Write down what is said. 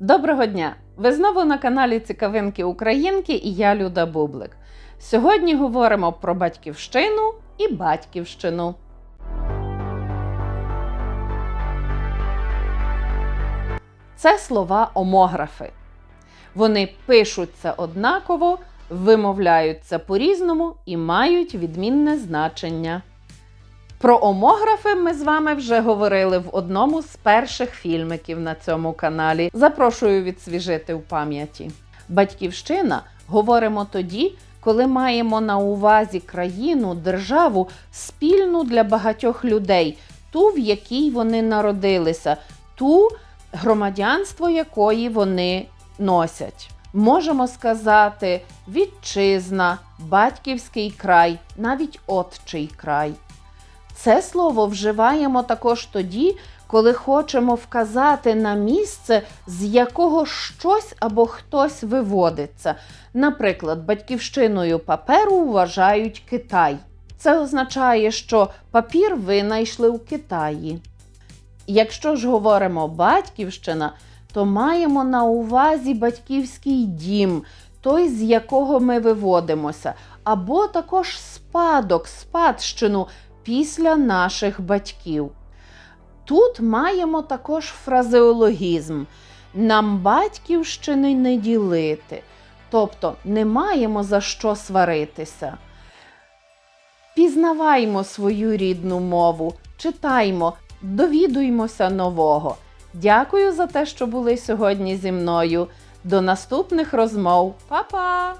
Доброго дня! Ви знову на каналі Цікавинки Українки і я Люда Бублик. Сьогодні говоримо про батьківщину і батьківщину. Це слова омографи. Вони пишуться однаково, вимовляються по-різному і мають відмінне значення. Про омографи ми з вами вже говорили в одному з перших фільмиків на цьому каналі. Запрошую відсвіжити в пам'яті. Батьківщина говоримо тоді, коли маємо на увазі країну, державу спільну для багатьох людей, ту, в якій вони народилися, ту, громадянство якої вони носять. Можемо сказати вітчизна, батьківський край, навіть отчий край. Це слово вживаємо також тоді, коли хочемо вказати на місце, з якого щось або хтось виводиться. Наприклад, батьківщиною паперу вважають Китай. Це означає, що папір винайшли у Китаї. Якщо ж говоримо батьківщина, то маємо на увазі батьківський дім, той, з якого ми виводимося, або також спадок, спадщину після наших батьків. Тут маємо також фразеологізм. Нам батьківщини не ділити, тобто не маємо за що сваритися. Пізнаваймо свою рідну мову, читаймо, довідуймося нового. Дякую за те, що були сьогодні зі мною. До наступних розмов. Па-па!